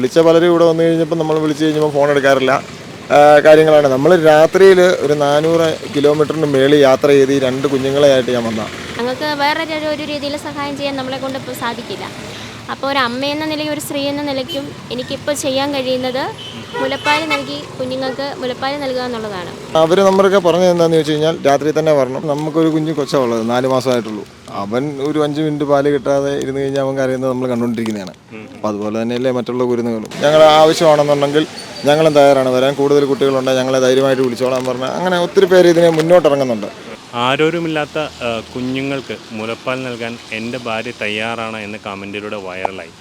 വിളിച്ച പലരും ഇവിടെ വന്നു കഴിഞ്ഞപ്പോൾ നമ്മൾ വിളിച്ചു കഴിഞ്ഞപ്പോൾ ഫോൺ എടുക്കാറില്ല. കാര്യങ്ങളാണ്. നമ്മൾ രാത്രിയിൽ ഒരു നാനൂറ് കിലോമീറ്ററിന് മേളിൽ യാത്ര ചെയ്ത് രണ്ട് കുഞ്ഞുങ്ങളെയായിട്ട് ഞാൻ വന്ന ഞങ്ങൾക്ക് വേറെ ഒരു- ഒരു രീതിയിൽ സഹായം ചെയ്യാൻ നമ്മളെ കൊണ്ട് ഇപ്പോൾ സാധിക്കില്ല. അപ്പോൾ ഒരു അമ്മ എന്ന നിലയ്ക്ക് ഒരു സ്ത്രീ എന്ന നിലയ്ക്കും എനിക്കിപ്പോൾ ചെയ്യാൻ കഴിയുന്നത് മുലപ്പാൽ നൽകി കുഞ്ഞുങ്ങൾക്ക് മുലപ്പാൽ നൽകുക എന്നുള്ളതാണ്. അവർ നമ്മളൊക്കെ പറഞ്ഞത് എന്താണെന്ന് വെച്ച് കഴിഞ്ഞാൽ രാത്രി തന്നെ വരണം. നമുക്കൊരു കുഞ്ഞു കൊച്ചാണ് ഉള്ളത് നാല് മാസമായിട്ടുള്ളൂ. അവൻ ഒരു അഞ്ച് മിനിറ്റ് പാൽ കിട്ടാതെ ഇരുന്ന് കഴിഞ്ഞാൽ അവൻ കരയുന്നത് നമ്മൾ കണ്ടുകൊണ്ടിരിക്കുന്നതാണ്. അപ്പോൾ അതുപോലെ തന്നെയല്ലേ മറ്റുള്ള കുരുന്നുകളും. ഞങ്ങൾ ആവശ്യമാണെന്നുണ്ടെങ്കിൽ ഞങ്ങളും തയ്യാറാണ്. വരാൻ കൂടുതൽ കുട്ടികളുണ്ടെങ്കിൽ ഞങ്ങളെ ധൈര്യമായിട്ട് വിളിച്ചോളാൻ പറഞ്ഞാൽ അങ്ങനെ ഒത്തിരി പേര് ഇതിനെ മുന്നോട്ടിറങ്ങുന്നുണ്ട്. ആരോരുമില്ലാത്ത കുഞ്ഞുങ്ങൾക്ക് മുലപ്പാൽ നൽകാൻ എന്റെ ഭാര്യ തയ്യാറാണ് എന്ന കമന്റിലൂടെ വൈറലായി.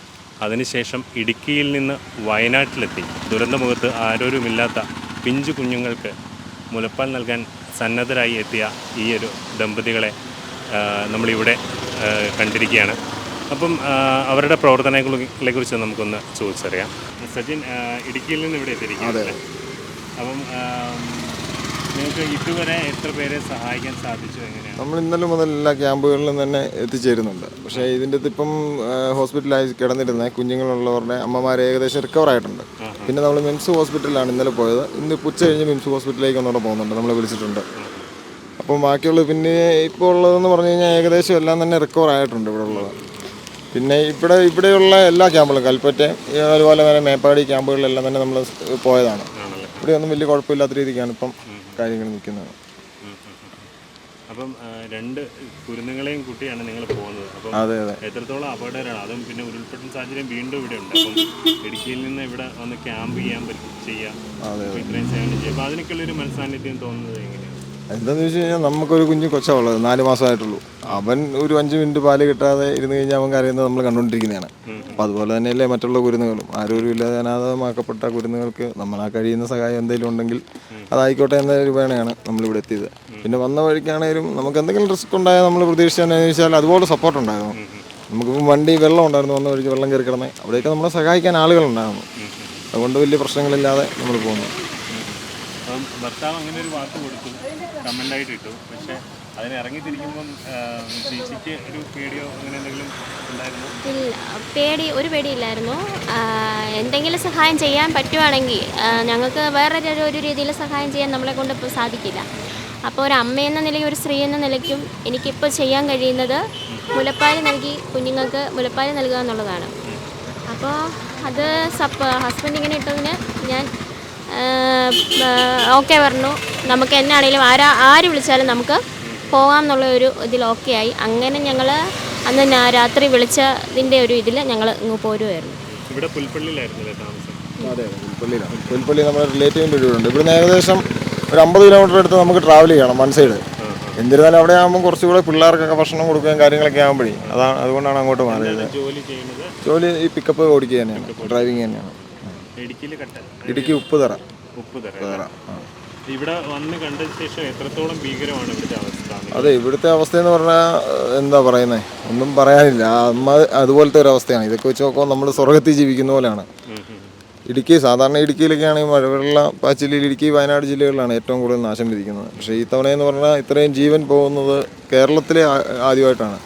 അതിനുശേഷം ഇടുക്കിയിൽ നിന്ന് വയനാട്ടിലെത്തി. ദുരന്തമുഖത്ത് ആരോരുമില്ലാത്ത പിഞ്ചു കുഞ്ഞുങ്ങൾക്ക് മുലപ്പാൽ നൽകാൻ സന്നദ്ധരായി എത്തിയ ഈ ഒരു ദമ്പതികളെ നമ്മളിവിടെ കണ്ടിരിക്കുകയാണ്. അപ്പം അവരുടെ പ്രവർത്തനങ്ങളെ കുറിച്ച് നമുക്കൊന്ന് ചോദിച്ചറിയാം. സച്ചിൻ ഇടുക്കിയിൽ നിന്ന് ഇവിടെ എത്തിയിരിക്കുന്നത് അപ്പം നിങ്ങൾക്ക് ഇതുവരെ എത്ര പേരെ സഹായിക്കാൻ സാധിച്ചു എങ്ങനെയാണ്? നമ്മൾ ഇന്നലെ മുതൽ എല്ലാ ക്യാമ്പുകളിലും തന്നെ എത്തിച്ചേരുന്നുണ്ട്. പക്ഷേ ഇതിന്റെ ഇപ്പം ഹോസ്പിറ്റലായി കിടന്നിരുന്ന കുഞ്ഞുങ്ങളുള്ളവരുടെ അമ്മമാർ ഏകദേശം റിക്കവർ ആയിട്ടുണ്ട്. പിന്നെ നമ്മൾ മിംസ് ഹോസ്പിറ്റലിലാണ് ഇന്നലെ പോയത്. ഇന്ന് ഉച്ച കഴിഞ്ഞ് മിംസ് ഹോസ്പിറ്റലിലേക്ക് ഒന്നുകൂടെ പോകുന്നുണ്ട്. നമ്മളെ വിളിച്ചിട്ടുണ്ട്. അപ്പോൾ ബാക്കിയുള്ള പിന്നെ ഇപ്പോൾ ഉള്ളതെന്ന് പറഞ്ഞു കഴിഞ്ഞാൽ ഏകദേശം എല്ലാം തന്നെ റിക്കവർ ആയിട്ടുണ്ട് ഇവിടെ ഉള്ളത്. പിന്നെ ഇവിടെ ഇവിടെയുള്ള എല്ലാ ക്യാമ്പുകളും കൽപ്പറ്റ അതുപോലെ തന്നെ മേപ്പാടി ക്യാമ്പുകളിലെല്ലാം തന്നെ നമ്മൾ പോയതാണ്. ഇവിടെ ഒന്നും വലിയ കുഴപ്പമില്ലാത്ത രീതിക്കാണ് ഇപ്പം കാര്യങ്ങൾ നിൽക്കുന്നത്. അപ്പം രണ്ട് കുരുന്നുകളെയും കൂട്ടിയാണ് നിങ്ങൾ പോകുന്നത്. അപ്പം അതെ അതെ. എത്രത്തോളം അപകടകരമാണ്. അതും പിന്നെ ഉരുൾപൊട്ടൽ സാഹചര്യം വീണ്ടും ഇവിടെ ഉണ്ട്. അപ്പം ഇടുക്കിയിൽ നിന്ന് ഇവിടെ വന്ന് ക്യാമ്പ് ചെയ്യാൻ പറ്റും ചെയ്യാം. ഇത്രയും സേവനം ചെയ്യാം. അപ്പോൾ അതിനൊക്കെയുള്ളൊരു മനസ്സാന്നിധ്യം തോന്നുന്നത് എങ്ങനെയാണ്? എന്താന്ന് വെച്ച് കഴിഞ്ഞാൽ നമുക്കൊരു കുഞ്ഞു കൊച്ചാ ഉള്ളത് നാല് മാസമായിട്ടുള്ളൂ. അവൻ ഒരു അഞ്ച് മിനിറ്റ് പാൽ കിട്ടാതെ ഇരുന്ന് കഴിഞ്ഞാൽ അവൻ കരയുന്നത് നമ്മൾ കണ്ടുകൊണ്ടിരിക്കുന്നതാണ്. അപ്പം അതുപോലെ തന്നെയല്ലേ മറ്റുള്ള കുരുന്നുകളും. ആരോരും ഇല്ലാതെ അനാഥമാക്കപ്പെട്ട കുരുന്നുകൾക്ക് നമ്മളാ കഴിയുന്ന സഹായം എന്തെങ്കിലും ഉണ്ടെങ്കിൽ അതായിക്കോട്ടെ എന്ന രൂപേണയാണ് നമ്മളിവിടെ എത്തിയത്. പിന്നെ വന്ന വഴിക്കാണേലും നമുക്ക് എന്തെങ്കിലും റിസ്ക് ഉണ്ടായാൽ നമ്മൾ പ്രതീക്ഷിച്ചതെന്ന് വെച്ചാൽ അതുപോലെ സപ്പോർട്ട് ഉണ്ടായിരുന്നു. നമുക്കിപ്പം വണ്ടി വെള്ളം ഉണ്ടായിരുന്നു വന്ന വഴിക്ക് വെള്ളം കയറി കിടന്നേ. അവിടെയൊക്കെ നമ്മളെ സഹായിക്കാൻ ആളുകളുണ്ടായിരുന്നു. അതുകൊണ്ട് വലിയ പ്രശ്നങ്ങളില്ലാതെ നമ്മൾ പോകുന്നു ഭർത്താവ് അങ്ങനെ ഒരു വാക്ക് കൊടുത്തു. കമന്റായിട്ട് ഇട്ടു പക്ഷേ അതിന് ഇറങ്ങി തിരിക്കുമ്പം ആ, ചേച്ചിക്ക് ഒരു പേടിയോ അങ്ങനെ എന്തെങ്കിലും ഉണ്ടായിരുന്നു? ഇല്ല. പേടി ഒരു പേടിയില്ലായിരുന്നു. എന്തെങ്കിലും സഹായം ചെയ്യാൻ പറ്റുവാണെങ്കിൽ ഞങ്ങൾക്ക് വേറെ ഒരു- രീതിയിൽ സഹായം ചെയ്യാൻ നമ്മളെ കൊണ്ട് ഇപ്പോൾ സാധിക്കില്ല. അപ്പോൾ ഒരു അമ്മ എന്ന നിലയും ഒരു സ്ത്രീ എന്ന നിലയ്ക്കും എനിക്കിപ്പോൾ ചെയ്യാൻ കഴിയുന്നത് മുലപ്പാൽ നൽകി കുഞ്ഞുങ്ങൾക്ക് മുലപ്പാൽ നൽകുക എന്നുള്ളതാണ്. അപ്പോൾ അത് സപ്പ ഹസ്ബൻഡ് ഇങ്ങനെ ഇട്ടതിന് ഞാൻ ഓക്കെ പറഞ്ഞു. നമുക്ക് എന്നാണേലും ആരാ ആര് വിളിച്ചാലും നമുക്ക് പോകാം എന്നുള്ള ഒരു ഇതിൽ ഓക്കെ ആയി. അങ്ങനെ ഞങ്ങൾ അന്ന് രാത്രി വിളിച്ചതിന്റെ ഒരു ഇതിൽ ഞങ്ങൾ ഇങ്ങ് പോരുമായിരുന്നു ഇവിടെ താമസം? അതെ പുൽപ്പള്ളിയിലാണ് പുൽപ്പള്ളി നമ്മുടെ റിലേറ്റീവിന്റെ വീടുണ്ട് ഇവിടുന്ന് ഏകദേശം ഒരു അമ്പത് കിലോമീറ്റർ അടുത്ത് നമുക്ക് ട്രാവൽ ചെയ്യണം വൺ സൈഡ് എന്നിരുന്നാലും അവിടെ ആകുമ്പോൾ കുറച്ചുകൂടെ പിള്ളേർക്കൊക്കെ ഭക്ഷണം കൊടുക്കുകയും കാര്യങ്ങളൊക്കെ ആകുമ്പോഴേ അതാണ് അതുകൊണ്ടാണ് അങ്ങോട്ട് മാറിയത് ജോലി ഈ പിക്കപ്പ് ഓടിക്കുക തന്നെയാണ് ഡ്രൈവിങ് തന്നെയാണ്. ഇടുക്കി ഉപ്പുതറ. ഉപ്പുതറ. ഇവിടെ വന്ന് കണ്ട ശേഷം എത്രത്തോളം ഭീകരമാണ് ഇവിടുത്തെ അവസ്ഥ? അതെ ഇവിടുത്തെ അവസ്ഥ എന്ന് പറഞ്ഞാൽ എന്താ പറയുന്നത് ഒന്നും പറയാനില്ല. അമ്മ അതുപോലത്തെ ഒരു അവസ്ഥയാണ്. ഇതൊക്കെ വെച്ച് നോക്കുമ്പോൾ നമ്മൾ സ്വർഗത്തിൽ ജീവിക്കുന്ന പോലെയാണ്. ഇടുക്കി സാധാരണ ഇടുക്കിയിലൊക്കെ ആണെങ്കിൽ മഴവെള്ള പാച്ചിലിൽ ഇടുക്കി വയനാട് ജില്ലകളിലാണ് ഏറ്റവും കൂടുതൽ നാശം വിധിക്കുന്നത്. പക്ഷേ ഈ തവണയെന്ന് പറഞ്ഞാൽ ഇത്രയും ജീവൻ പോകുന്നത് കേരളത്തിലെ ആദ്യമായിട്ടാണ്.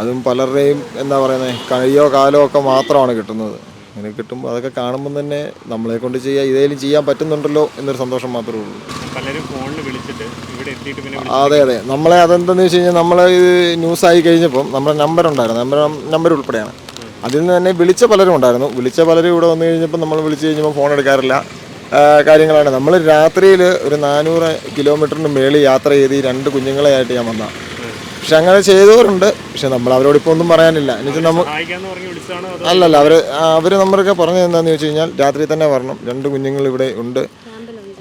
അതും പലരുടെയും എന്താ പറയുന്നത് കഴിയോ കാലോ ഒക്കെ മാത്രമാണ് കിട്ടുന്നത്. അങ്ങനെ കിട്ടുമ്പോൾ അതൊക്കെ കാണുമ്പോൾ തന്നെ നമ്മളെ കൊണ്ട് ചെയ്യാൻ ഇതേലും ചെയ്യാൻ പറ്റുന്നുണ്ടല്ലോ എന്നൊരു സന്തോഷം മാത്രമേ ഉള്ളൂ. പലരും ഫോണിൽ വിളിച്ചിട്ട് ഇവിടെ എത്തിയിട്ട് പിന്നെ അതെ അതെ. നമ്മളെ അതെന്താണെന്ന് വെച്ച് കഴിഞ്ഞാൽ നമ്മളെ ഇത് ആയി കഴിഞ്ഞപ്പം നമ്മുടെ നമ്പർ ഉണ്ടായിരുന്നു. നമ്പർ നമ്പർ ഉൾപ്പെടെയാണ്. അതിൽ നിന്ന് തന്നെ വിളിച്ച പലരും ഉണ്ടായിരുന്നു. വിളിച്ച പലരും ഇവിടെ വന്നു കഴിഞ്ഞപ്പോൾ നമ്മൾ വിളിച്ചു കഴിഞ്ഞപ്പോൾ ഫോൺ എടുക്കാറില്ല. കാര്യങ്ങളാണ്. നമ്മൾ രാത്രിയിൽ ഒരു നാനൂറ് കിലോമീറ്ററിന് മേളിൽ യാത്ര ചെയ്ത് രണ്ട് രണ്ട് കുഞ്ഞുങ്ങളെയായിട്ട് ഞാൻ വന്ന. പക്ഷെ അങ്ങനെ ചെയ്തവരുണ്ട്. പക്ഷെ നമ്മൾ അവരോട് ഇപ്പോൾ ഒന്നും പറയാനില്ല. എന്നിട്ട് നമ്മൾ സഹായിക്കാന്ന് പറഞ്ഞ് വിളിച്ചതാണോ അല്ലല്ല അവർ അവർ നമ്മളൊക്കെ പറഞ്ഞത് എന്താണെന്ന് വെച്ച് കഴിഞ്ഞാൽ രാത്രി തന്നെ വരണം. രണ്ട് കുഞ്ഞുങ്ങൾ ഇവിടെ ഉണ്ട്.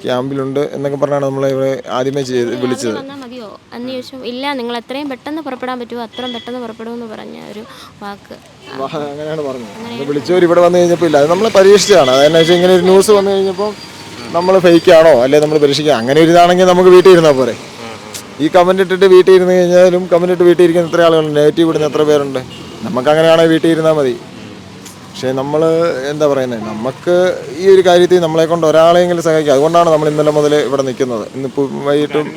ക്യാമ്പിലുണ്ട് എന്നൊക്കെ പറഞ്ഞാണ് നമ്മൾ ഇവിടെ ആദ്യമേ ചെയ്ത് വിളിച്ചത്. വന്നാൽ മതിയോ? അന്ന് ചോദിച്ചു ഇല്ല നിങ്ങൾ എത്രയും പെട്ടെന്ന് പുറപ്പെടാൻ പറ്റുമോ? അത്രയും പെട്ടെന്ന് പുറപ്പെടുമെന്ന് പറഞ്ഞ ഒരു വാക്ക്. അങ്ങനെയാണ് പറഞ്ഞത്. വിളിച്ചവർ ഇവിടെ വന്നു കഴിഞ്ഞപ്പോൾ ഇല്ല അത് നമ്മൾ പരീക്ഷിച്ചതാണ്. അതെന്നു വെച്ചാൽ ഇങ്ങനെ ഒരു ന്യൂസ് വന്നു കഴിഞ്ഞപ്പോൾ നമ്മൾ ഫേക്ക് ആണോ? അല്ലെ നമ്മൾ പരീക്ഷിക്കുക? അങ്ങനെ ഒരു ഇതാണെങ്കിൽ നമുക്ക് വീട്ടിൽ ഇരുന്നാൽ പോരെ. ഈ കമന്റ് ഇട്ടിട്ട് വീട്ടിൽ ഇരുന്ന് കഴിഞ്ഞാലും കമന്റ് ഇട്ട് വീട്ടിൽ ഇരിക്കുന്ന എത്ര ആളുകളുണ്ട്. നെഗറ്റീവ് ഇടുന്ന എത്ര പേരുണ്ട്. നമുക്ക് അങ്ങനെയാണെങ്കിൽ വീട്ടിൽ ഇരുന്നാൽ മതി. പക്ഷേ നമ്മൾ എന്താ പറയുന്നത് നമുക്ക് ഈ ഒരു കാര്യത്തിൽ നമ്മളെ കൊണ്ട് ഒരാളെങ്കിലും സഹായിക്കുക അതുകൊണ്ടാണ് നമ്മൾ ഇന്നലെ മുതൽ ഇവിടെ നിൽക്കുന്നത്. ഇന്നിപ്പോൾ വൈകിട്ടും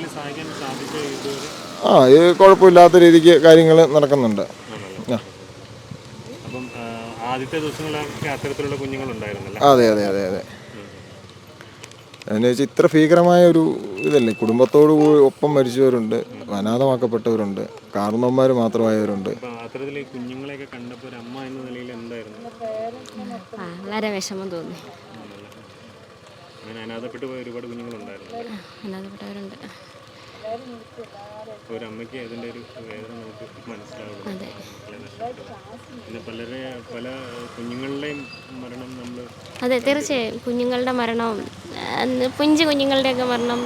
ആ ഇത് കുഴപ്പമില്ലാത്ത രീതിക്ക് കാര്യങ്ങൾ നടക്കുന്നുണ്ട്. ആ. അപ്പം ആ, ആദ്യത്തെ ദിവസങ്ങളിലൊക്കെ അത്തരത്തിലുള്ള കുഞ്ഞുങ്ങളുണ്ടായിരുന്നല്ലോ? അതെ അതെ അതെ അതെ. എന്ന് വെച്ചാൽ ഇത്ര ഭീകരമായ ഒരു ഇതല്ലേ? കുടുംബത്തോട് കൂടി ഒപ്പം മരിച്ചവരുണ്ട് അനാഥമാക്കപ്പെട്ടവരുണ്ട് കാർന്നവന്മാർ മാത്രമായവരുണ്ട്. അപ്പം അത്തരത്തിൽ കണ്ടപ്പോൾ അമ്മ എന്ന നിലയിൽ എന്തായിരുന്നു? ആ വളരെ വിഷമം തോന്നി. അങ്ങനെ അനാഥപ്പെട്ടു പോയ ഒരുപാട് കുഞ്ഞുങ്ങളുണ്ടായിരുന്നു. അനാഥപ്പെട്ടവരുണ്ട്. ഒരു അമ്മയ്ക്ക് അതിന്റെ ഒരു വേദന നമുക്ക് മനസ്സിലാവുള്ളൂ അതെ. പിന്നെ പലരെ പല കുഞ്ഞുങ്ങളുടെയും മരണം നമ്മൾ അതെ തീർച്ചയായും. കുഞ്ഞുങ്ങളുടെ മരണവും പിഞ്ചു കുഞ്ഞുങ്ങളുടെയൊക്കെ മരണം.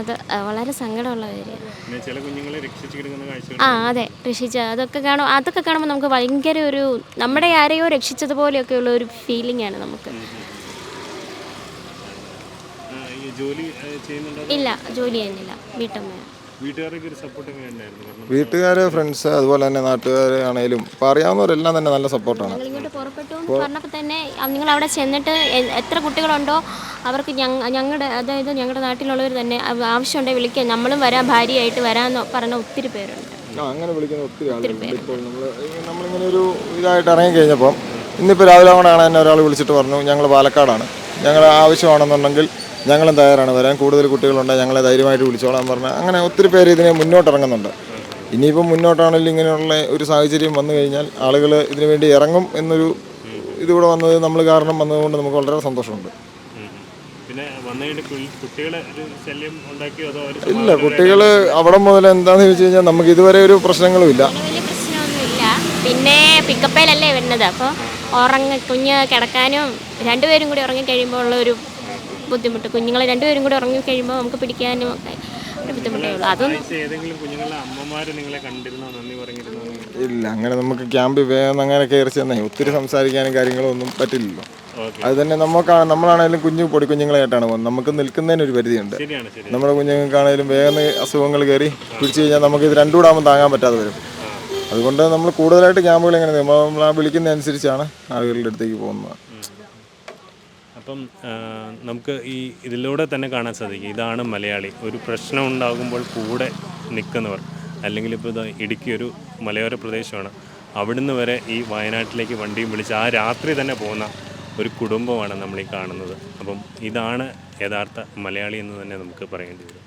അത് വളരെ സങ്കടമുള്ള കാര്യമാണ് ആ അതെ രക്ഷിച്ച അതൊക്കെ കാണും അതൊക്കെ കാണുമ്പോൾ നമുക്ക് ഭയങ്കര ഒരു നമ്മുടെ ആരെയോ രക്ഷിച്ചതുപോലെയൊക്കെയുള്ള ഒരു ഫീലിംഗ് ആണ് നമുക്ക്. ഇല്ല ജോലി ചെയ്യുന്നില്ല വീട്ടമ്മയാണ്. വീട്ടുകാർ ഫ്രണ്ട്സ് അതുപോലെ തന്നെ നാട്ടുകാർ ആണെങ്കിലും ഇപ്പം അറിയാവുന്നവരെല്ലാം തന്നെ നല്ല സപ്പോർട്ടാണ് ഇങ്ങോട്ട് പുറപ്പെട്ടു എന്ന് പറഞ്ഞപ്പോൾ തന്നെ നിങ്ങൾ അവിടെ ചെന്നിട്ട് എത്ര കുട്ടികളുണ്ടോ അവർക്ക് ഞങ്ങളുടെ അതായത് ഞങ്ങളുടെ നാട്ടിലുള്ളവർ തന്നെ ആവശ്യമുണ്ടെങ്കിൽ വിളിക്കാൻ നമ്മളും വരാം ഭാര്യയായിട്ട് വരാന്ന് പറഞ്ഞ ഒത്തിരി പേരുണ്ട്. അങ്ങനെ വിളിക്കുന്ന ഒത്തിരി ആളുകളുണ്ട്. ഇപ്പോൾ നമ്മൾ നമ്മളിങ്ങനെ ഒരു ഇതായിട്ട് ഇറങ്ങി കഴിഞ്ഞപ്പം ഇന്നിപ്പോൾ രാവിലെ കൂടെയാണ് എന്നെ ഒരാൾ വിളിച്ചിട്ട് പറഞ്ഞു ഞങ്ങൾ പാലക്കാടാണ്. ഞങ്ങൾ ആവശ്യമാണെന്നുണ്ടെങ്കിൽ ഞങ്ങളും തയ്യാറാണ്. വരാൻ കൂടുതൽ കുട്ടികളുണ്ട്. ഞങ്ങളെ ധൈര്യമായിട്ട് വിളിച്ചോളാൻ പറഞ്ഞാൽ അങ്ങനെ ഒത്തിരി പേര് ഇതിനെ മുന്നോട്ടിറങ്ങുന്നുണ്ട്. ഇനിയിപ്പം മുന്നോട്ടാണെങ്കിലും ഇങ്ങനെയുള്ള ഒരു സാഹചര്യം വന്നു കഴിഞ്ഞാൽ ആളുകൾ ഇതിനു വേണ്ടി ഇറങ്ങും എന്നൊരു ഇതിവിടെ വന്നത് നമ്മൾ കാരണം വന്നതുകൊണ്ട് നമുക്ക് വളരെ സന്തോഷമുണ്ട്. പിന്നെ വന്നിട്ട് കുട്ടികളെ ഒരു ശല്യം അതോ ഇല്ല കുട്ടികൾ അവിടെ മുതൽ എന്താണെന്ന് ചോദിച്ചു കഴിഞ്ഞാൽ നമുക്ക് ഇതുവരെ ഒരു പ്രശ്നങ്ങളും ഇല്ല. പിന്നെ പിക്കപ്പേലല്ലേ വരുന്നത്? അപ്പോൾ ഉറങ്ങ കുഞ്ഞ് കിടക്കാനും രണ്ടുപേരും കൂടി ഉറങ്ങി കഴിയുമ്പോൾ ഉള്ള ഒരു ബുദ്ധിമുട്ട്. കുഞ്ഞുങ്ങളെ രണ്ടുപേരും കൂടെ ഉറങ്ങി കഴിയുമ്പോൾ നമുക്ക് പിടിക്കാനും ഒക്കെ ഇല്ല അങ്ങനെ നമുക്ക് ക്യാമ്പിൽ വേഗം അങ്ങനെ കയറി ചെന്നേ. ഒത്തിരി സംസാരിക്കാനും കാര്യങ്ങളും ഒന്നും പറ്റില്ലല്ലോ അത് തന്നെ നമുക്ക് നമ്മളാണേലും കുഞ്ഞു പൊടി കുഞ്ഞുങ്ങളായിട്ടാണ് പോകുന്നത്. നമുക്ക് നിൽക്കുന്നതിന് ഒരു പരിധിയുണ്ട്. ശരിയാണ് നമ്മുടെ കുഞ്ഞുങ്ങൾക്കാണേലും വേഗം അസുഖങ്ങൾ കയറി പിടിച്ചു കഴിഞ്ഞാൽ നമുക്ക് ഇത് രണ്ടുകൂടാകുമ്പോൾ താങ്ങാൻ പറ്റാതെ വരും. അതുകൊണ്ട് നമ്മൾ കൂടുതലായിട്ട് ക്യാമ്പുകൾ എങ്ങനെ നമ്മൾ നമ്മൾ ആ വിളിക്കുന്ന അനുസരിച്ചാണ് ആളുകളുടെ അടുത്തേക്ക് പോകുന്നത്. അപ്പം നമുക്ക് ഈ ഇതിലൂടെ തന്നെ കാണാൻ സാധിക്കും. ഇതാണ് മലയാളി. ഒരു പ്രശ്നം ഉണ്ടാകുമ്പോൾ കൂടെ നിൽക്കുന്നവർ അല്ലെങ്കിൽ ഇപ്പോൾ ഇത് ഇടുക്കി ഒരു മലയോര പ്രദേശമാണ്. അവിടുന്ന് വരെ ഈ വയനാട്ടിലേക്ക് വണ്ടിയും വിളിച്ച് ആ രാത്രി തന്നെ പോകുന്ന ഒരു കുടുംബമാണ് നമ്മൾ ഈ കാണുന്നത്. അപ്പം ഇതാണ് യഥാർത്ഥ മലയാളി എന്ന് തന്നെ നമുക്ക് പറയേണ്ടി വരും.